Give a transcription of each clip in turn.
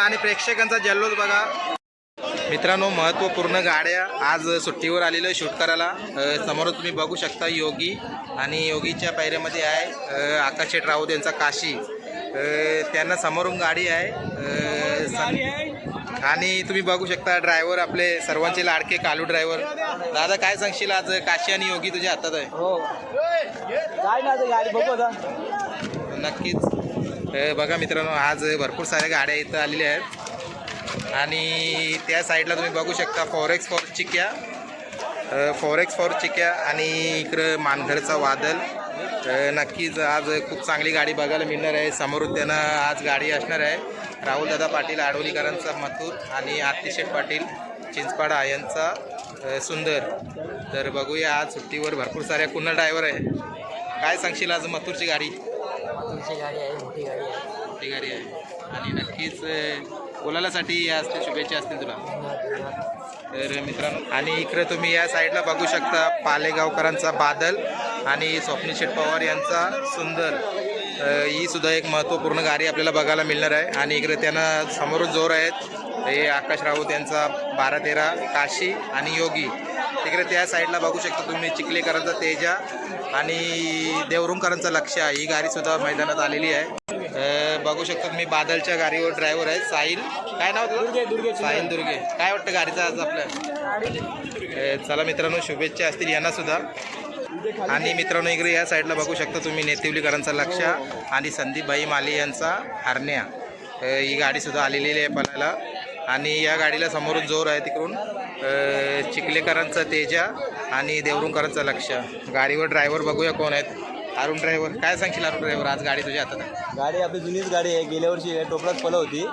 आणि प्रेक्षकांचा जल्लोष बघा. मित्रांनो महत्त्वपूर्ण गाड्या आज सुट्टीवर आलेलं शूट करायला. समोर तुम्ही बघू शकता योगी आणि योगीच्या पायऱ्यामध्ये आहे आकाश शेठ राऊत यांचा काशी. त्यांना समोरून गाडी आहे आणि तुम्ही बघू शकता ड्रायव्हर आपले सर्वांचे लाडके कालू ड्रायव्हर दादा काय सांगशील आज काशी आणि योगी तुझ्या हातात आहे? हो. काय ना गाडी बघू आता. नक्कीच. बघा मित्रांनो आज भरपूर साऱ्या गाड्या इथं आलेल्या आहेत. आणि त्या साईडला तुम्ही बघू शकता फॉरेक्स फॉर चिक्या. फॉरेक्स फॉर चिक्या आणि इकडं मानघरचा वादल. नक्कीच आज खूप चांगली गाडी बघायला मिळणार आहे. समोरून त्यांना आज गाडी असणार आहे. राहुलदादा पाटील आडोलीकरांचा मथुर आणि आतिशेठ पाटील चिंचपाडा यांचा सुंदर. तर बघूया आज सुट्टीवर भरपूर साऱ्या कुन्हा ड्रायव्हर आहे. काय सांगशील आज मथुरची गाडी? आमची गाडी आहे मोठी गाडी आहे. मोठी गाडी आहे. आणि नक्कीच अ, बोलायलासाठी या असतील शुभेच्छा असतील तुला. तर मित्रांनो आणि इकडे तुम्ही या साईडला बघू शकता पालेगावकरांचा बादल आणि स्वप्नील शेठ पवार यांचा सुंदर अ, ही सुद्धा एक महत्त्वपूर्ण गाडी आपल्याला बघायला मिळणार आहे. आणि इकडे त्यांना समोरून जोर आहेत हे आकाश राऊत यांचा बारा तेरा काशी आणि योगी. तिकडे त्या साईडला बघू शकता तुम्ही चिखलेकरांचा तेजा आणि देवरुंकरांचा लक्ष ही गाडीसुद्धा मैदानात आलेली आहे. बघू शकता तुम्ही बादलच्या गाडीवर ड्रायव्हर आहे. साहिल काय नाव तुझं? साहिल दुर्गे. काय वाटतं गाडीचं आज आपल्या अ, चला मित्रांनो शुभेच्छा असतील यांना सुद्धा. आणि मित्रांनो इकडे या साईडला बघू शकता तुम्ही नेतिवलीकरांचा लक्ष आणि संदीपभाई माली यांचा हरण्या. ही गाडीसुद्धा आलेली आहे पलायला आणि या गाडीला समोरून जोर आहे तिकडून चिखलेकरांचा तेजा आणि देवरुंकरांचा लक्ष. गाडीवर ड्रायव्हर बघूया कोण आहेत. अरुण ड्रायव्हर काय सांगशील अरुण ड्रायव्हर आज गाडी तुझ्या हातात आहे. गाडी आपली जुनीच गाडी आहे. गेल्या वर्षी टोपलाच फलं होती.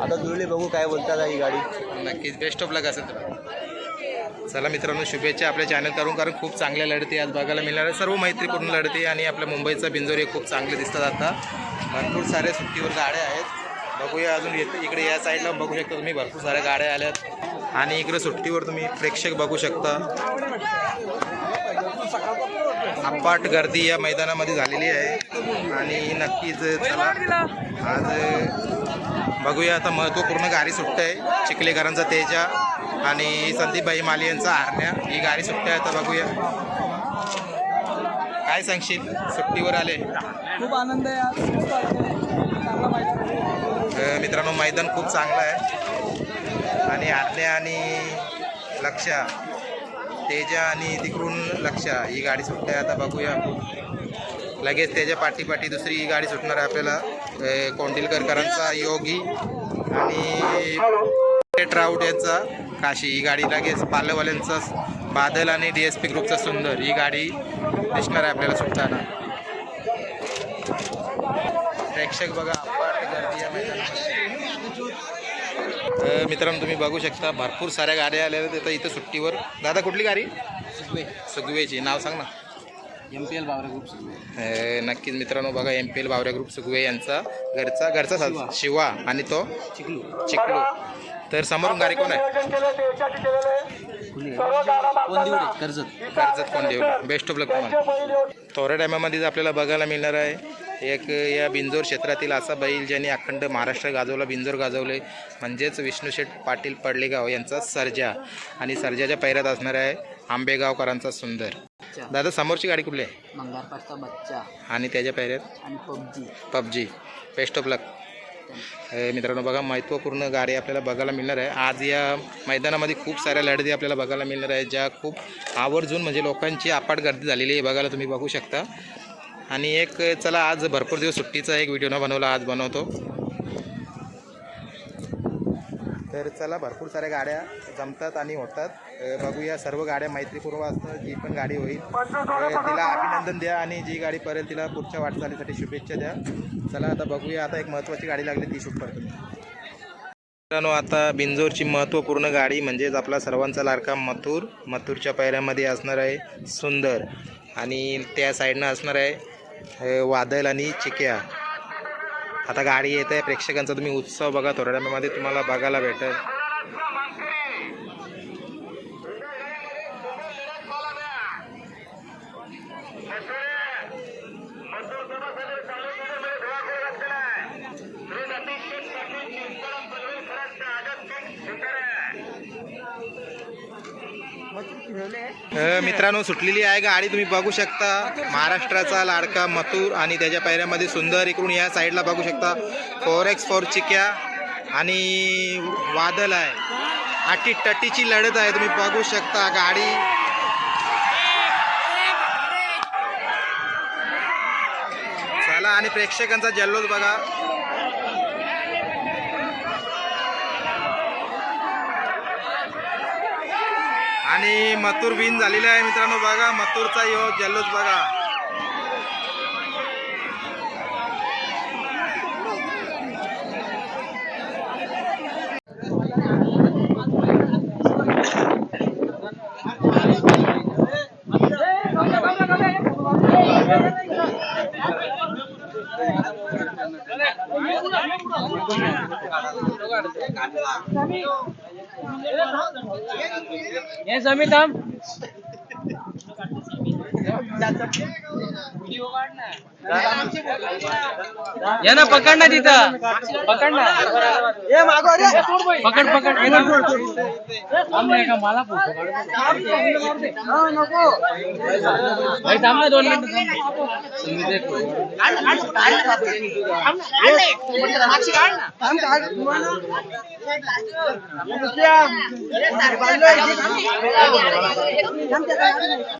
आता जुळली बघू काय बोलतात ही गाडी. नक्कीच. बेस्ट ऑफ लक असेल तुला. चला मित्रांनो शुभेच्छा आपल्या चॅनल करून कारण खूप चांगल्या लढती आज बघायला मिळणार आहे सर्व मैत्रीपूर्ण लढती आणि आपल्या मुंबईचा बिंजोरी खूप चांगले दिसतात आता. भरपूर साऱ्या सुट्टीवर गाड्या आहेत. बघूया अजून येत इकडे या साईडला बघू शकता तुम्ही. भरपूर साऱ्या गाड्या आल्यात. आणि इकडे सुट्टीवर तुम्ही प्रेक्षक बघू शकता. अपाट गर्दी या मैदानामध्ये झालेली आहे. आणि नक्कीच चला आज बघूया आता महत्त्वपूर्ण गाडी सुट्ट आहे. चिखलेकरांचा तेजा आणि संदीपबाई माली यांचा आरण्या ही गाडी सुट्ट आहे आता बघूया. काय सांगशील? सुट्टीवर आले. खूप आनंद आहे आज. चांगला मैदान मित्रांनो मैदान खूप चांगलं आहे. आणि आरण्या आणि लक्षा तेजा आणि तिकडून लक्षा ही गाडी सुटते. आता बघूया. लगेच त्याच्या पाठी दुसरी ही गाडी सुटणार आहे आपल्याला. कोंडिलकरकरांचा योगी आणि शेठ राऊत यांचा काशी ही गाडी लगेच पालवाल्यांचा बादल आणि डी एस पी ग्रुपचा सुंदर ही गाडी दिसणार आहे आपल्याला सुटताना. प्रेक्षक बघा. अ, मित्रांनो तुम्ही बघू शकता भरपूर साऱ्या गाड्या आल्या आहेत इथं इथं सुट्टीवर. दादा कुठली गाडी? सुगवे सुगवेची नाव सांग ना. M P L Baware group नक्कीच मित्रांनो बघा एम पी एल बावऱ्या ग्रुप सुगवे यांचा घरचा घरचा शिवा. आणि तो? चिखलू. चिकलू तर समोरून गाडी कोण आहे? कर्जत. कर्जत कोण देऊ बेस्ट ऑफ लक तुम्हाला. थोड्या टायमामध्येच आपल्याला बघायला मिळणार आहे. एक या बिंजोर क्षेत्रातील असा बैल ज्यांनी अखंड महाराष्ट्र गाजवला बिंजोर गाजवले म्हणजेच विष्णुशेठ पाटील पडलेगाव यांचा सर्जा. आणि सर्जाच्या पैऱ्यात असणार आहे आंबेगावकरांचा सुंदर. दादा समोरची गाडी कुठली आहे? बच्चा. आणि त्याच्या पैऱ्यात आणि PUBG. PUBG. Best of luck मित्रांनो बघा महत्त्वपूर्ण गाडी आपल्याला बघायला मिळणार आहे. आज या मैदानामध्ये खूप साऱ्या लढती आपल्याला बघायला मिळणार आहे ज्या खूप आवर्जून म्हणजे लोकांची अपाट गर्दी झालेली आहे. बघायला तुम्ही बघू शकता. आणि एक चला आज भरपूर दिवस सुट्टीचा एक व्हिडिओ न बनवला आज बनवतो. तर चला भरपूर साऱ्या गाड्या जमतात आणि होतात. बघूया सर्व गाड्या मैत्रीपूर्व असतात जी पण गाडी होईल. तिला अभिनंदन द्या आणि जी गाडी पडेल तिला पुढच्या वाटचालीसाठी शुभेच्छा द्या. चला आता बघूया आता एक महत्त्वाची गाडी लागली ती शूट करतो मित्रांनो आता बिंजोरची महत्त्वपूर्ण गाडी म्हणजेच आपला सर्वांचा लाडका मथुर मथुरच्या पायऱ्यामध्ये असणार आहे सुंदर आणि त्या साईडनं असणार आहे वादल आणि चिक्या. आता गाडी येत आहे प्रेक्षकांचा तुम्ही उत्सव बघा थोड्यामध्ये तुम्हाला बघायला भेटेल अ, मित्रांनो सुटलेली आहे गाडी तुम्ही बघू शकता. महाराष्ट्राचा लाडका मथुर आणि त्याच्या पायऱ्यामध्ये सुंदर इकडून या साईडला बघू शकता. फोर एक्स फोर चिक्या आणि वादल आहे. आटी टटीची लढत आहे तुम्ही बघू शकता गाडी. चला आणि प्रेक्षकांचा जल्लोष बघा. आणि मथुर विन झालेला आहे मित्रांनो बघा. मथुरचा यो जल्लोष बघा. ये समित। हम ये ना पकड ना तिथं पकड ना पकड पकड ये ना. थांब ना एका मला फोटो भाई थांब ना दोन मिनिटं थांब. एक.